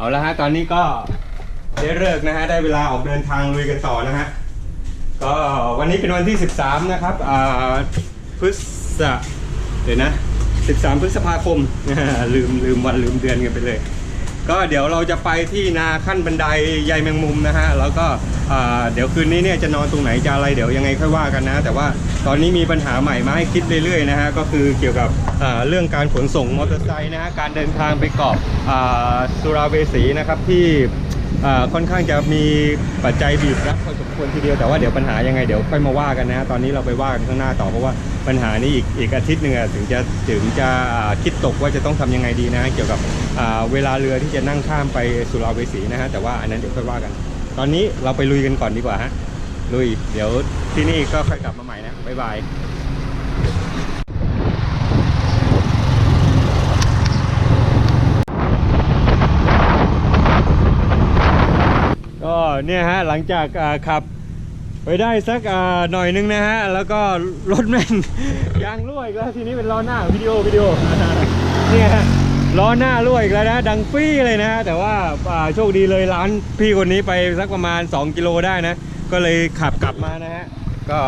เอาละฮะตอนนี้ก็ได้เลิกษ์นะฮะได้เวลาออกเดินทางลุยกันต่อนะฮะก็วันนี้เป็นวันที่ 13 นะครับอ่าพฤษเดี๋ยวนะ 13 พฤษภาคมลืมลืมวันลืมเดือนกันไปเลย ก็เดี๋ยวเราจะไปที่นาขั้นบันไดใยแมงมุมนะฮะแล้วก็เดี๋ยวคืนนี้เนี่ยจะนอนตรงไหนจะอะไรเดี๋ยวยังไงค่อยว่ากันนะ แต่ว่าตอนนี้มีปัญหาใหม่มาให้คิดเรื่อยๆนะฮะก็คือเกี่ยวกับเรื่องการขนส่งมอเตอร์ไซค์นะฮะการเดินทางไปเกาะสุราเวสีนะครับที่ค่อนข้างจะมีปัจจัยบีบรัดพอสมควรทีเดียวแต่ว่าเดี๋ยวปัญหายังไงเดี๋ยวค่อยมาว่ากันนะ ตอนนี้เราไปว่ากันข้างหน้าต่อเพราะว่า ปัญหานี้อีกอีกอาทิตย์หนึ่งอะถึงจะถึงจะคิดตกว่าจะต้องทำยังไงดีนะ เกี่ยวกับเวลาเรือที่จะนั่งข้ามไปสุราเวสีนะฮะแต่ว่าอันนั้นเดี๋ยวค่อยว่ากัน ตอนนี้เราไปลุยกันก่อนดีกว่าฮะลุยเดี๋ยวที่นี่ก็ค่อยกลับมาใหม่นะบ๊ายบายก็เนี่ยฮะหลังจากขับ ไปได้สักอ่าหน่อยนึงนะฮะ แล้วก็รถแม่งยางรั่วอีกแล้วทีนี้เป็นล้อหน้าวิดีโอวิดีโอเนี่ยล้อหน้ารั่วอีกแล้วนะ ดังฟี่เลยนะ แต่ว่าอ่าโชคดีเลยร้านพี่คนนี้ไปสักประมาณ 2 กิโลได้นะ ก็เลยขับกลับมานะฮะ ก็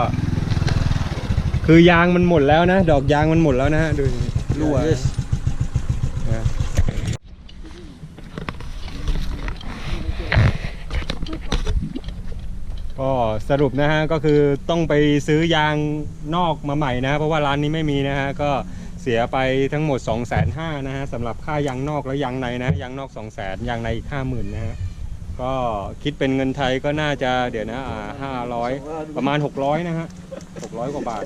คือยางมันหมดแล้วนะ ดอกยางมันหมดแล้วนะฮะดูรั่ว ก็สรุปนะฮะก็คือต้องไปซื้อยางนอกมาใหม่นะ เพราะว่าร้านนี้ไม่มีนะฮะก็เสียไปทั้งหมด 2 5 0 0 0 0นะฮะสำหรับค่ายางนอกแล้วยางในนะยางนอก 2 0 0 0 0 0ยางในอีก 50,000นะฮะก็คิดเป็นเงินไทยก็น่าจะเดี๋ยวนะอ่า500ประมาณ 600นะฮะ600 กว่าบาท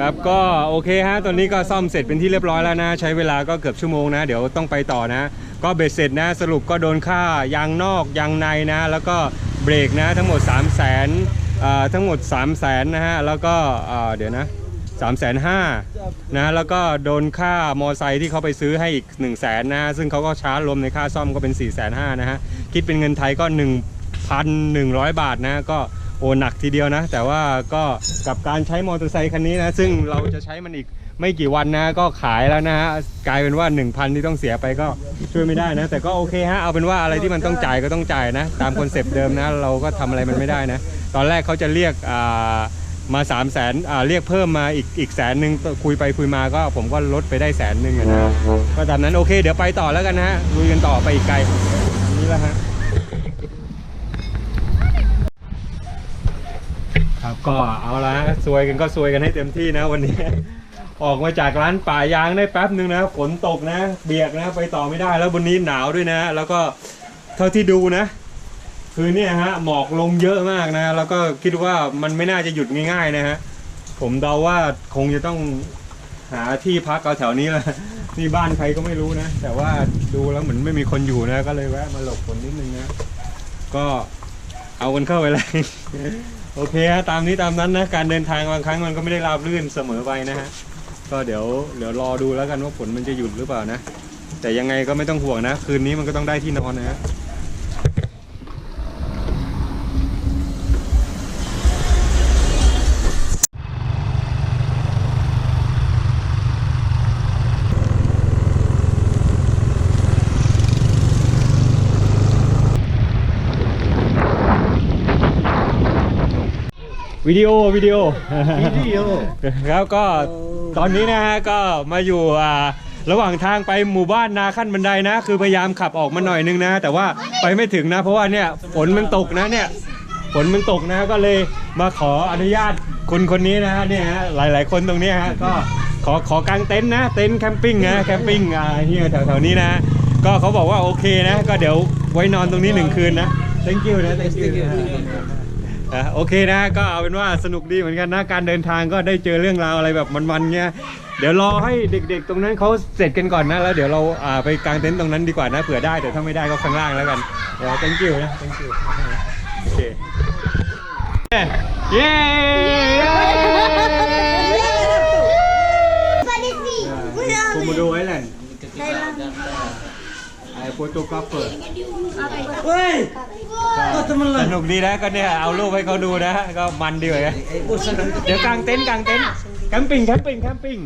ครับก็โอเคฮะตอนนี้ก็ซ่อมเสร็จเป็นที่เรียบร้อยแล้วนะ ใช้เวลาก็เกือบชั่วโมงนะ เดี๋ยวต้องไปต่อนะ ก็เบ็ดเสร็จนะสรุปก็โดนค่ายางนอกยางในนะ แล้วก็เบรกนะทั้งหมด 3 0 0 0 0นทั้งหมด 3 0 0 0 0นนะฮะแล้วก็เดี๋ยวนะ3 5 0 0 0นะแล้วก็โดนค่ามอไซค์ที่เขาไปซื้อให้อีก 1 0 0 0 0แสนนะซึ่งเขาก็ชาร์จรวมในค่าซ่อมก็เป็น 4 5 0 0 0นะฮะคิดเป็นเงินไทยก็ 1,100 บาทนะก็โอ้หนักทีเดียวนะ แต่ว่าก็กับการใช้มอเตอร์ไซค์คันนี้นะ ซึ่งเราจะใช้มันอีก ไม่กี่วันนะก็ขายแล้วนะฮะกลายเป็นว่า 1,000 ที่ต้องเสียไปก็ช่วยไม่ได้นะ แต่ก็โอเคฮะเอาเป็นว่าอะไรที่มันต้องจ่ายก็ต้องจ่ายนะ ตามคอนเซปต์เดิมนะ เราก็ทำอะไรมันไม่ได้นะ ตอนแรกเขาจะเรียกอ่ามา3 0 0แสนเรียกเพิ่มมาอีกอีกแสนหนึ่งคุยไปคุยมาก็ผมก็ลดไปได้แสนหนึ่งนะก็ตามนั้นโอเค เดี๋ยวไปต่อแล้วกันนะฮะลุยกันต่อไปอีกไกลนี่แหละฮะครับก็เอาละซวยกันก็ซวยกันให้เต็มที่นะวันนี้ ออกมาจากร้านป่ายางได้แป๊บหนึ่งนะฝนตกนะ เบียกนะ ไปต่อไม่ได้แล้ววันนี้หนาวด้วยนะ แล้วก็เท่าที่ดูนะ คือเนี่ยฮะหมอกลงเยอะมากนะ แล้วก็คิดว่ามันไม่น่าจะหยุดง่าย ๆ นะฮะผมเดาว่าคงจะต้องหาที่พักเอาแถวนี้แหละนี่บ้านใครก็ไม่รู้นะ แต่ว่าดูแล้วเหมือนไม่มีคนอยู่นะ ก็เลยแวะมาหลบฝนนิดนึงนะ ก็เอากันเข้าไปเลยโอเคฮะตามนี้ตามนั้นนะ การเดินทางบางครั้งมันก็ไม่ได้ราบรื่นเสมอไปนะฮะ ก็เดี๋ยวเดี๋ยวรอดูแล้วกันว่าฝนมันจะหยุดหรือเปล่านะ แต่ยังไงก็ไม่ต้องห่วงนะ คืนนี้มันก็ต้องได้ที่นอนนะฮะวิดีโอวิดีโอวิดีโอครับก็ ตอนนี้นะฮะก็มาอยู่อ่าระหว่างทางไปหมู่บ้านนาขั้นบันไดนะ คือพยายามขับออกมาหน่อยนึงนะ แต่ว่าไปไม่ถึงนะ เพราะว่าเนี่ยฝนมันตกนะเนี่ยฝนมันตกนะก็เลยมาขออนุญาตคนคนนี้นะฮะเนี่ยฮะหลาย ๆ คนตรงนี้ฮะก็ขอขอกางเต็นท์นะเต็นท์แคมปิ้งนะแคมปิ้งอ่าเฮียแถวๆนี้นะ ก็เขาบอกว่าโอเคนะ ก็เดี๋ยวไว้นอนตรงนี้หนึ่งคืนนะ thank you นะ thank you นะ อะโอเคนะก็เอาเป็นว่าสนุกดีเหมือนกันนะการเดินทางก็ได้เจอเรื่องราวอะไรแบบมันๆเงี้ยเดี๋ยวรอให้เด็กๆ ตรงนั้นเขาเสร็จกันก่อนนะแล้วเดี๋ยวเราอ่าไปกางเต็นท์ตรงนั้นดีกว่านะเผื่อได้แต่ถ้าไม่ได้ก็ข้างล่างแล้วกันเดี๋ยว thank you นะ thank you โอเคเย้คูโมโดไอแลนด์ไอโฟโตกราฟเฟอ สนุกดีนะก็เนี่ยเอารูปให้เขาดูนะ ก็มันดีเหมือนกัน Eh, bosan kan? เดี๋ยวกางเต็นท์กางเต็นท์แคมปิ้งแคมปิ้งแคมปิ้ง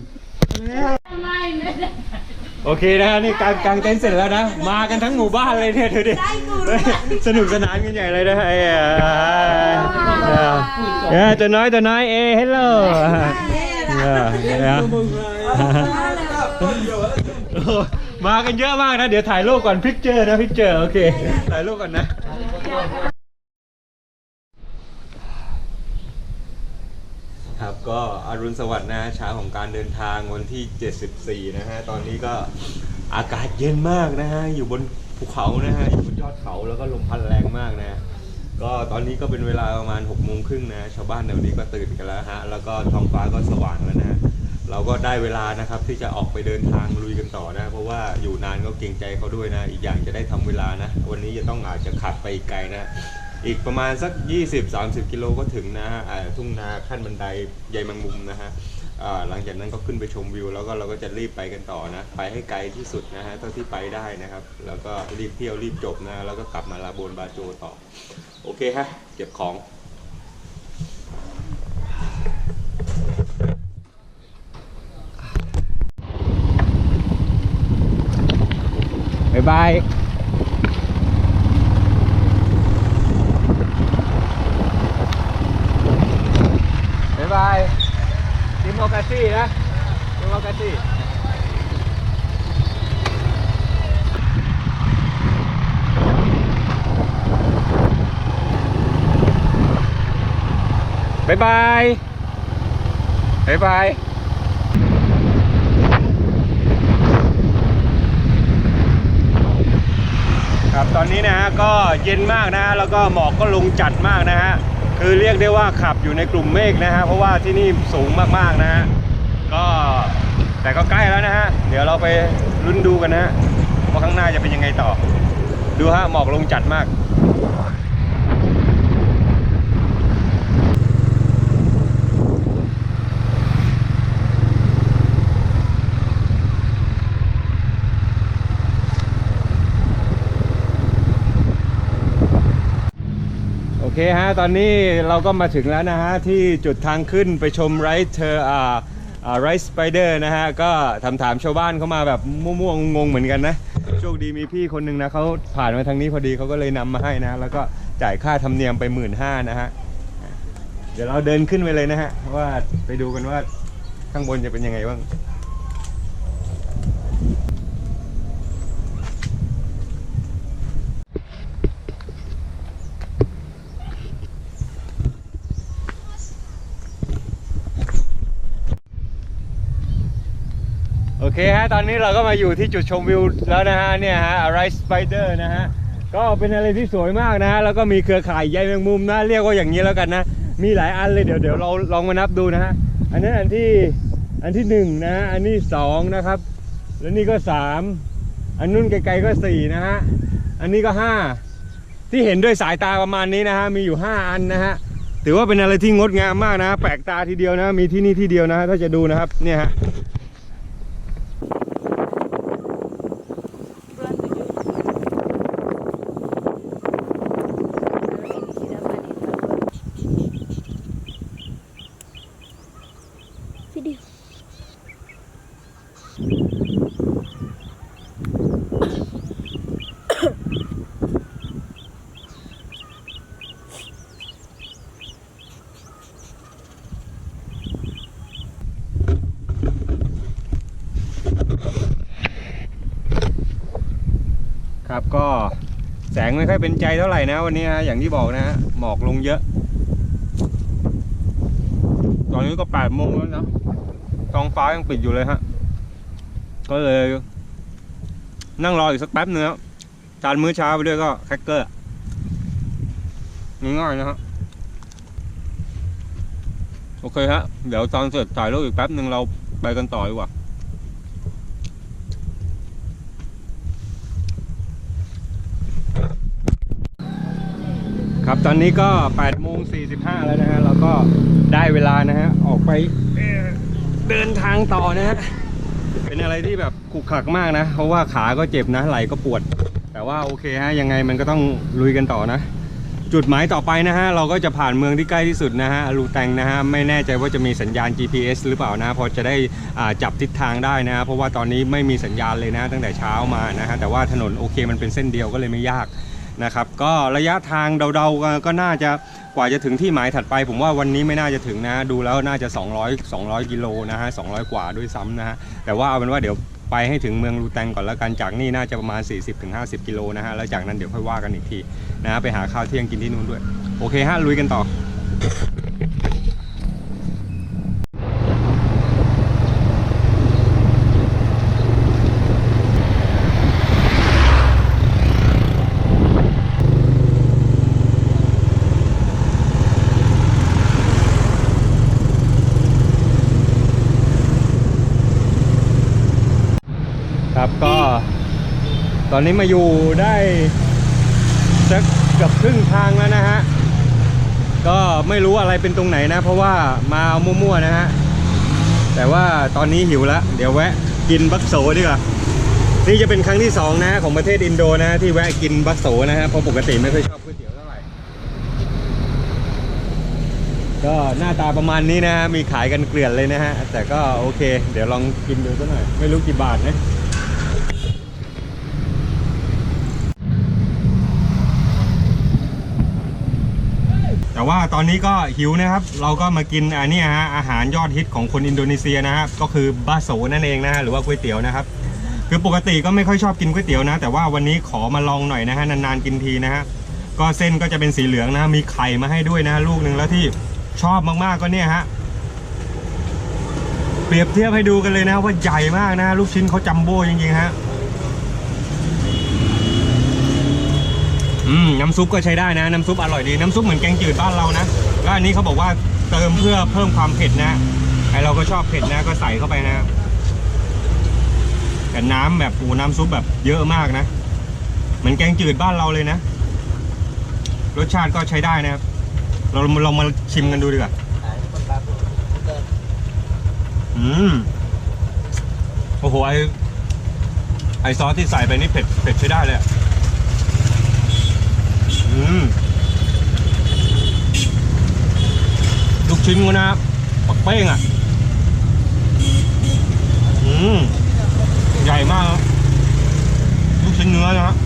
โอเคนะฮะนี่กางกางเต็นท์เสร็จแล้วนะ มากันทั้งหมู่บ้านเลยเนี่ยดูดิสนุกสนานกันใหญ่เลยนะฮะเอ้เอ้ยตัวน้อยตัวน้อยเอ้ฮัลโหลมากันเยอะมากนะ เดี๋ยวถ่ายรูปก่อนพิกเจอร์นะพิกเจอร์โอเค ถ่ายรูปก่อนนะ ครับก็อรุณสวัสดิ์นะเช้าของการเดินทางวันที่ 74 นะฮะ ตอนนี้ก็อากาศเย็นมากนะฮะ อยู่บนภูเขานะฮะ อยู่บนยอดเขาแล้วก็ลมพัดแรงมากนะ ก็ตอนนี้ก็เป็นเวลาประมาณ6โมงครึ่งนะ ชาวบ้านแถวนี้ก็ตื่นกันแล้วฮะ แล้วก็ท้องฟ้าก็สว่างแล้วนะ เราก็ได้เวลานะครับที่จะออกไปเดินทางลุยกันต่อนะ ราะว่าอยู่นานก็เกรงใจเขาด้วยนะ อีกอย่างจะได้ทำเวลานะ วันนี้จะต้องอาจจะขับไปอีกไกลนะ อีกประมาณสัก 20-30 กิโลก็ถึงนะฮะทุ่งนาขั้นบันไดใยแมังมุมนะฮะหลังจากนั้นก็ขึ้นไปชมวิว แล้วก็เราก็จะรีบไปกันต่อนะ ไปให้ไกลที่สุดนะฮะเท่าที่ไปได้นะครับ แล้วก็รีบเที่ยวรีบจบนะ แล้วก็กลับมาลาโบนบาโจต่อ โอเคฮะ เก็บของ บ๊ายบายบ๊ายบายดิโมกาซีนะดิโมกาซีบ๊ายบาย บ๊ายบาย ครับต อนนี้นะฮะก็เย็นมากนะฮะแล้วก็หมอกก็ลงจัดมากนะฮะคือเรียกได้ว่าขับอยู่ในกลุ่มเมฆนะฮะเพราะว่าที่นี่สูงมากๆนะฮะก็แต่ก็ใกล้แล้วนะฮะเดี๋ยวเราไปลุ้นดูกันนะฮะว่าข้างหน้าจะเป็นยังไงต่อ ดูฮะหมอกลงจัดมาก เคฮะ ตอนนี้เราก็มาถึงแล้วนะฮะ ที่จุดทางขึ้นไปชมไรท์เธออ่าอ่าไรท์สไปเดอร์นะฮะ ก็ถามถามชาวบ้านเข้ามาแบบมั่วๆงงๆเหมือนกันนะ โชคดีมีพี่คนหนึ่งนะเขาผ่านมาทางนี้พอดีเขาก็เลยนำมาให้นะ แล้วก็จ่ายค่าธรรมเนียมไปหมื่นห้านะฮะ เดี๋ยวเราเดินขึ้นไปเลยนะฮะว่าไปดูกันว่าข้างบนจะเป็นยังไงบ้าง เคฮะ ตอนนี้เราก็มาอยู่ที่จุดชมวิวแล้วนะฮะ เนี่ยฮะ Rise Spider นะฮะ ก็เป็นอะไรที่สวยมากนะฮะ แล้วก็มีเครือข่ายใยแมงมุมนะ เรียกว่าอย่างนี้แล้วกันนะ มีหลายอันเลย เดี๋ยวเดี๋ยวเราลองมานับดูนะฮะ อันนั้นอันที่ อันที่หนึ่งนะฮะ อันนี้สองนะครับ แล้วนี่ก็สามอันนู้นไกลๆก็สี่นะฮะ อันนี้ก็ห้า ที่เห็นด้วยสายตาประมาณนี้นะฮะ มีอยู่ห้าอันนะฮะ ถือว่าเป็นอะไรที่งดงามมากนะ แปลกตาทีเดียวนะ มีที่นี่ที่เดียวนะ ถ้าจะดูนะครับ เนี่ยฮะ ครับก็แสงไม่ค่อยเป็นใจเท่าไหร่นะวันนี้ฮะอย่างที่บอกนะฮะหมอกลงเยอะ ตอนนี้ก็แปดโมงแล้วนะท้องฟ้ายังปิดอยู่เลยฮะก็เลย นั่งรออีกสักแป๊บนึงแล้วทานมื้อเช้าไปด้วยก็แครกเกอร์ง่ายๆนะฮะโอเคฮะ เดี๋ยวตอนเสร็จถ่ายรูปอีกแป๊บหนึ่งเราไปกันต่อดีกว่า ครับตอนนี้ก็8โมง45 แล้วนะฮะเราก็ได้เวลานะฮะ ออกไปเดินทางต่อนะฮะ เป็นอะไรที่แบบขุกขลักมากนะ เพราะว่าขาก็เจ็บนะ ไหล่ก็ปวด แต่ว่าโอเคฮะ ยังไงมันก็ต้องลุยกันต่อนะ จุดหมายต่อไปนะฮะ เราก็จะผ่านเมืองที่ใกล้ที่สุดนะฮะลูแตงนะฮะ ไม่แน่ใจว่าจะมีสัญญาณ GPS หรือเปล่านะ พอจะได้จับทิศทางได้นะฮะเพราะว่าตอนนี้ไม่มีสัญญาณเลยนะ ตั้งแต่เช้ามานะฮะ แต่ว่าถนนโอเคมันเป็นเส้นเดียวก็เลยไม่ยาก นะครับก็ระยะทางเดาๆก็น่าจะกว่าจะถึงที่หมายถัดไป ผมว่าวันนี้ไม่น่าจะถึงนะ ดูแล้วน่าจะ 200 200กิโลนะฮะ200 กว่าด้วยซ้ำนะฮะแต่ว่าเอาเป็นว่าเดี๋ยวไปให้ถึงเมืองลูแตงก่อนแล้วกันจากนี่น่าจะประมาณ 40-50 กิโลนะฮะแล้วจากนั้นเดี๋ยวค่อยว่ากันอีกทีนะฮะไปหาข้าวเที่ยงกินที่นู่นด้วยโอเคฮะลุยกันต่อ ครับก็ ตอนนี้มาอยู่ได้สักเกือบครึ่งทางแล้วนะฮะ ก็ไม่รู้อะไรเป็นตรงไหนนะ เพราะว่ามาเอามั่วๆนะฮะ แต่ว่าตอนนี้หิวแล้ว เดี๋ยวแวะกินบักโซดีกว่า นี่จะเป็นครั้งที่สองนะของประเทศอินโดนะ ที่แวะกินบักโซนะฮะ เพราะปกติไม่ค่อยชอบก๋วยเตี๋ยวเท่าไหร่ ก็หน้าตาประมาณนี้นะฮะ มีขายกันเกลื่อนเลยนะฮะ แต่ก็โอเค เดี๋ยวลองกินดูสักหน่อย ไม่รู้กี่บาทนะ แต่ว่าตอนนี้ก็หิวนะครับ เราก็มากินอันนี้ฮะอาหารยอดฮิตของคนอินโดนีเซียนะฮะก็คือบาโซนั่นเองนะฮะหรือว่าก๋วยเตี๋ยวนะครับ คือปกติก็ไม่ค่อยชอบกินก๋วยเตี๋ยวนะ แต่ว่าวันนี้ขอมาลองหน่อยนะฮะนานๆกินทีนะฮะก็เส้นก็จะเป็นสีเหลืองนะมีไข่มาให้ด้วยนะลูกหนึ่งแล้วที่ชอบมากๆก็เนี่ยฮะเปรียบเทียบให้ดูกันเลยนะว่าใหญ่มากนะลูกชิ้นเขาจัมโบ้จริงๆฮะ อืมน้ำซุปก็ใช้ได้นะ น้ำซุปอร่อยดี น้ำซุปเหมือนแกงจืดบ้านเรานะแล้วอันนี้เขาบอกว่าเติมเพื่อเพิ่มความเผ็ดนะ ไอเราก็ชอบเผ็ดนะ ก็ใส่เข้าไปนะ แต่น้ำแบบโอ้น้ำซุปแบบเยอะมากนะ เหมือนแกงจืดบ้านเราเลยนะ รสชาติก็ใช้ได้นะครับ เราลองมาชิมกันดูดีกว่า อืม โอ้โห ไอไอซอสที่ใส่ไปนี่เผ็ด เผ็ดใช้ได้เลยอะ ลูกชิ้นก็นะปักเป้งอะ อืม ใหญ่มากครับลูกชิ้นเนื้อนะฮะ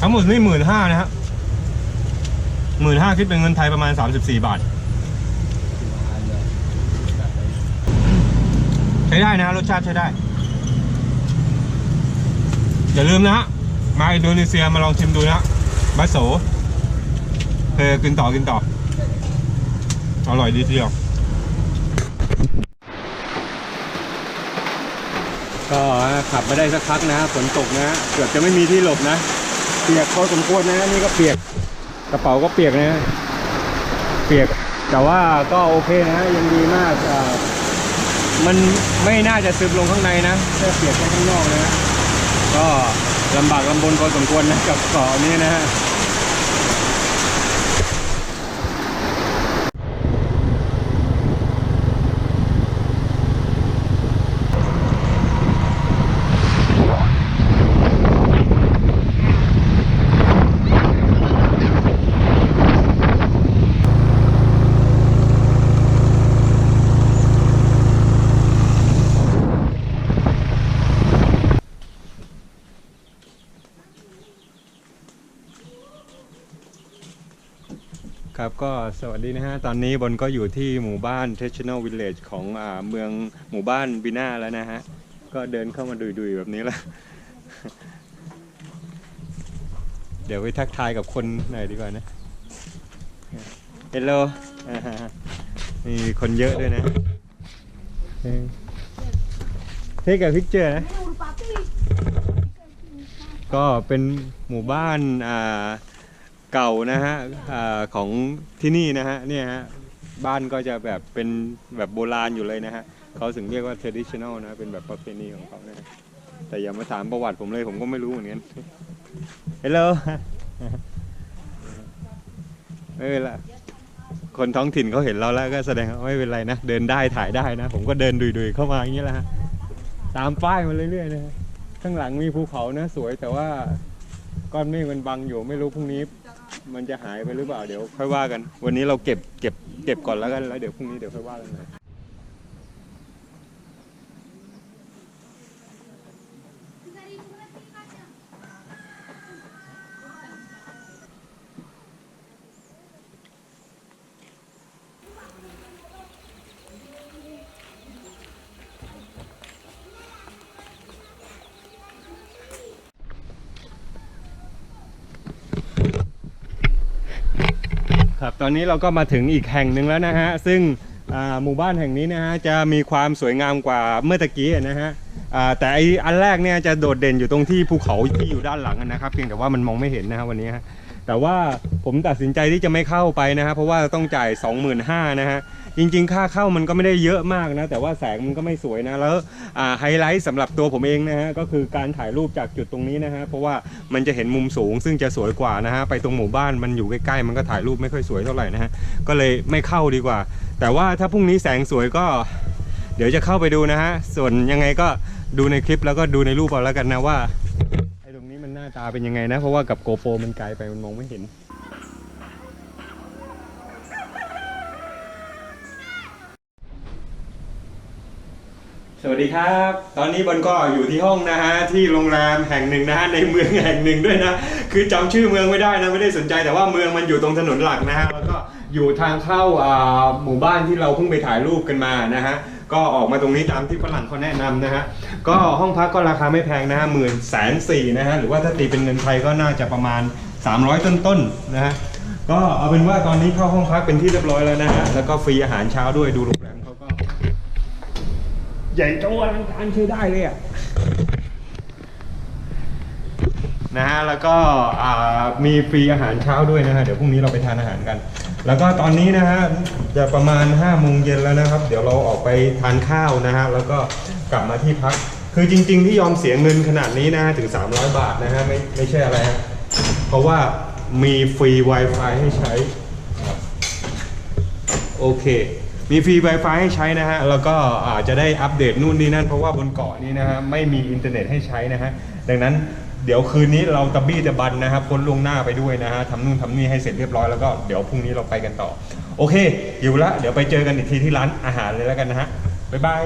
ทั้งหมดนี่หมื่นห้านะฮะหมื่นห้าคิดเป็นเงินไทยประมาณ34บสี่บาท ใช้ได้นะรสชาติใช้ได้ อย่าลืมนะฮะ มาอินโดนีเซียมาลองชิมดูนะบัสโซเคยกินต่อกินต่อ อร่อยดีทีเดียวก็ขับมาได้สักพักนะฝนตกนะเกือบจะไม่มีที่หลบนะ เปียกพอสมควรนะนี่ก็เปียกกระเป๋าก็เปียกนะ เปียกแต่ว่าก็โอเคนะยังดีมากอ่ามันไม่น่าจะซึมลงข้างในนะแค่เปียกแค่ข้างนอกนะ ก็ ลำบากลำบนพอสมควรนะกับเกาะนี้นะฮะ ก็สวัสดีนะฮะ ตอนนี้บนก็อยู่ที่หมู่บ้าน t r a d i t i o n a l Village ของอเมืองหมู่บ้านบิน่าแล้วนะฮะ ก็เดินเข้ามาดุยๆ แบบนี้ละ เดี๋ยวไปทักทายกับคนหน่อยดีกว่านะ Hello อ่าฮะมีคนเยอะด้วยนะ เทกับพิกเจอร์นะ ก็เป็นหมู่บ้านอ่า เก่านะฮะของที่นี่นะฮะเนี่ยฮะบ้านก็จะแบบเป็นแบบโบราณอยู่เลยนะฮะเขาถึงเรียกว่า traditional นะเป็นแบบประเพณีของเขานะแต่อย่ามาถามประวัติผมเลยผมก็ไม่รู้เหมือนกัน Hello ไม่เป็นไรคนท้องถิ่นเขาเห็นเราแล้วก็แสดงว่าไม่เป็นไรนะเดินได้ถ่ายได้นะ ผมก็เดินดุยๆเข้ามาอย่างนี้แหละฮะตามป้ายมาเรื่อยๆนะฮะข้างหลังมีภูเขานะสวยแต่ว่าก้อนเมฆมันบังอยู่ไม่รู้พรุ่งนี้ มันจะหายไปหรือเปล่าเดี๋ยวค่อยว่ากัน วันนี้เราเก็บเก็บเก็บก่อนแล้วกันแล้วเดี๋ยวพรุ่งนี้เดี๋ยวค่อยว่ากันใหม่ ครับตอนนี้เราก็มาถึงอีกแห่งหนึ่งแล้วนะฮะซึ่งหมู่บ้านแห่งนี้นะฮะจะมีความสวยงามกว่าเมื่อตะกี้นะฮะแต่ไออันแรกเนี่ยจะโดดเด่นอยู่ตรงที่ภูเขาที่อยู่ด้านหลังนะครับเพียงแต่ว่ามันมองไม่เห็นนะฮะวันนี้ฮะแต่ว่าผมตัดสินใจที่จะไม่เข้าไปนะฮะเพราะว่าต้องจ่าย 25,000นะฮะ จริง ๆ ค่าเข้ามันก็ไม่ได้เยอะมากนะ แต่ว่าแสงมันก็ไม่สวยนะ แล้วไฮไลท์สำหรับตัวผมเองนะฮะ ก็คือการถ่ายรูปจากจุดตรงนี้นะฮะ เพราะว่ามันจะเห็นมุมสูง ซึ่งจะสวยกว่านะฮะ ไปตรงหมู่บ้านมันอยู่ใกล้ๆ มันก็ถ่ายรูปไม่ค่อยสวยเท่าไหร่นะฮะ ก็เลยไม่เข้าดีกว่า แต่ว่าถ้าพรุ่งนี้แสงสวยก็ เดี๋ยวจะเข้าไปดูนะฮะ ส่วนยังไงก็ดูในคลิปแล้วก็ดูในรูปเอาแล้วกันนะว่าไอ้ตรงนี้มันหน้าตาเป็นยังไงนะ เพราะว่ากับโกโปรมันไกลไปมันมองไม่เห็น สวัสดีครับ ตอนนี้บอลก็อยู่ที่ห้องนะฮะที่โรงแรมแห่งหนึ่งนะฮะในเมืองแห่งหนึ่งด้วยนะ คือจำชื่อเมืองไม่ได้นะไม่ได้สนใจแต่ว่าเมืองมันอยู่ตรงถนนหลักนะฮะแล้วก็อยู่ทางเข้าหมู่บ้านที่เราเพิ่งไปถ่ายรูปกันมานะฮะก็ออกมาตรงนี้ตามที่ฝรั่งเขาแนะนำนะฮะก็ห้องพักก็ราคาไม่แพงนะฮะหมื่นแสนสี่นะฮะหรือว่าถ้าตีเป็นเงินไทยก็น่าจะประมาณ 300 ต้นๆนะฮะก็เอาเป็นว่าตอนนี้เข้าห้องพักเป็นที่เรียบร้อยแล้วนะฮะแล้วก็ฟรีอาหารเช้าด้วยดูโรงแรมเขาก็ ใหญ่โตอลังการใช้ได้เลยอะนะฮะแล้วก็มีฟรีอาหารเช้าด้วยนะฮะเดี๋ยวพรุ่งนี้เราไปทานอาหารกัน แล้วก็ตอนนี้นะฮะจะประมาณ5้าโมงเย็นแล้วนะครับ เดี๋ยวเราออกไปทานข้าวนะฮะแล้วก็กลับมาที่พัก คือจริง ๆ ที่ยอมเสียเงินขนาดนี้นะฮะถึง 300 บาทนะฮะไม่ไม่ใช่อะไรฮะเพราะว่ามีฟรี Wi-Fi ให้ใช้โอเค มีฟรี Wi-Fi ให้ใช้นะฮะ แล้วก็อาจจะได้อัปเดตนู่นนี่นั่น เพราะว่าบนเกาะนี้นะฮะไม่มีอินเทอร์เน็ตให้ใช้นะฮะ ดังนั้นเดี๋ยวคืนนี้เราตะบี้ตะบันนะครับพ้นล่วงหน้าไปด้วยนะฮะทำนู่นทำนี่ให้เสร็จเรียบร้อยแล้วก็เดี๋ยวพรุ่งนี้เราไปกันต่อ โอเค อยู่ละเดี๋ยวไปเจอกันอีกทีที่ร้านอาหารเลยแล้วกันนะฮะบ๊ายบาย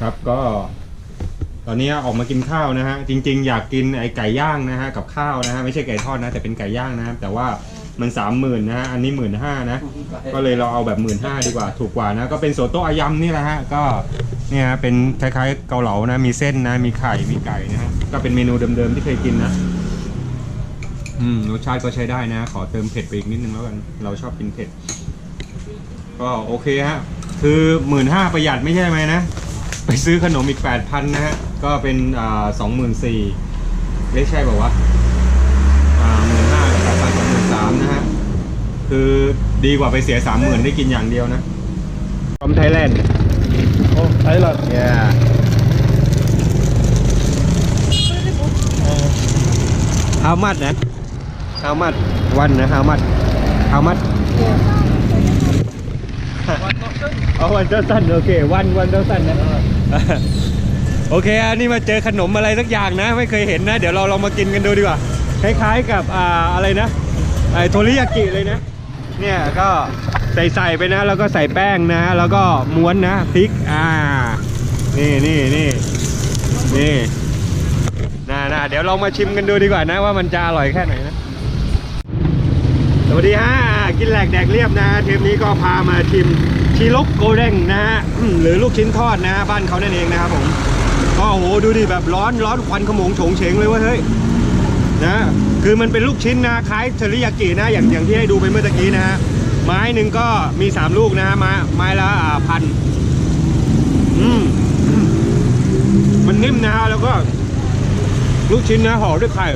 ครับก็ ตอนนี้ออกมากินข้าวนะฮะจริง ๆ อยากกินไอไก่ย่างนะฮะกับข้าวนะฮะไม่ใช่ไก่ทอดนะแต่เป็นไก่ย่างนะครับแต่ว่ามันสามหมื่นนะฮะอันนี้หมื่นห้านะก็เลยเราเอาแบบหมื่นห้าดีกว่าถูกกว่านะก็เป็นโซโต้อายำนี่แหละฮะก็เนี่ยฮะเป็นคล้ายๆเกาเหลานะมีเส้นนะมีไข่มีไก่นะฮะก็เป็นเมนูเดิมๆที่เคยกินนะอืมรสชาติก็ใช้ได้นะ ขอเติมเผ็ดไปอีกนิดนึงแล้วกันเราชอบกินเผ็ด ก็โอเคฮะคือหมื่นห้าประหยัดไม่ใช่ไหมนะ ไปซื้อขนมอีก 8,000 นะฮะ ก็เป็นอ่าสองหมื่นสี่เรียกใช่ป่าวะอ่าหมื่นห้าแปดพันสองหมื่นสามนะฮะ คือดีกว่าไปเสียสามหมื่นได้กินอย่างเดียวนะฟอมไทยแลนด์โอ้ไทยแลนด์ yeah how much นะ how much one นะ how much how much เอาวันเดอร์สันโอเควันวันเดอร์สันนะโอเคอันนี้มาเจอขนมอะไรสักอย่างนะ ไม่เคยเห็นนะ เดี๋ยวเราลองมากินกันดูดีกว่า คล้ายๆกับอ่าอะไรนะไอโทริยากิเลยนะ เนี่ยก็ใส่ใส่ๆไปนะ แล้วก็ใส่แป้งนะ แล้วก็ม้วนนะพริกอ่านี่นี่นี่นี่น่าน่าเดี๋ยวลองมาชิมกันดูดีกว่านะ ว่ามันจะอร่อยแค่ไหนนะสวัสดีฮะกินแหลกแดกเรียบนะเทปนี้ก็พามาชิม ชีลกโกเด้งนะฮะหรือลูกชิ้นทอดนะฮะบ้านเขานั่นเองนะครับผมก็โอ้โหดูดิแบบร้อนร้อนควันขโมงโฉงเฉงเลยเว่าเฮ้ยนะคือมันเป็นลูกชิ้นนะคล้ายเทริยากินะอย่างอย่างที่ให้ดูไปเมื่อตะกี้นะฮะไม้หนึ่งก็มี 3 ลูกนะฮะไม้ไม้ละพันอืมมันนิ่มนะฮะแล้วก็ ลูกชิ้นนะห่อด้วยไข่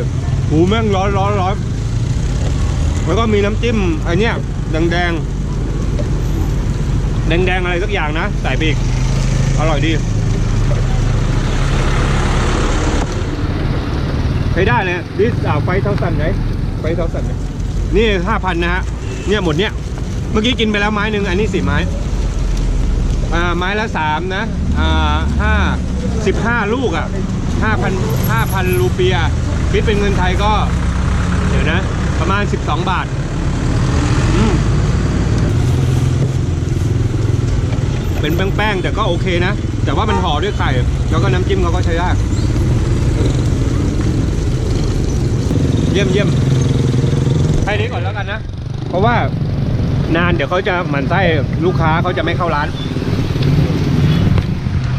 หูแม่งร้อนร้อนร้อนแล้วก็มีน้ำจิ้มไอเนี้ยแดงแดง แดงๆอะไรสักอย่างนะใส่ไปอีก อร่อยดีใช้ได้เลยดิสอ่าไฟเท่าสันไหนไฟเท่าสันไหนนี่ห้าพันนะฮะเนี่ยหมดเนี่ยเมื่อกี้กินไปแล้วไม้หนึ่งอันนี้สี่ไม้อ่าไม้ละสามนะอ่าห้าสิบห้าลูกอะห้าพันห้าพันรูเปียคิดเป็นเงินไทยก็ เดี๋ยวนะ ประมาณ12บาทอืม เป็นแป้งๆแต่ก็โอเคนะ แต่ว่ามันห่อด้วยไข่ แล้วก็น้ำจิ้มเขาก็ใช้ได้เยี่ยมเยี่ยมให้นี้ก่อนแล้วกันนะ เพราะว่านานเดี๋ยวเขาจะหมั่นไส้ลูกค้าเขาจะไม่เข้าร้าน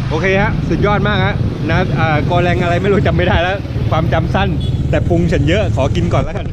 โอเคฮะ สุดยอดมากฮะนะอ่ากอแรงอะไรไม่รู้จำไม่ได้แล้ว ความจำสั้น แต่ปรุงฉันเยอะขอกินก่อนแล้วกัน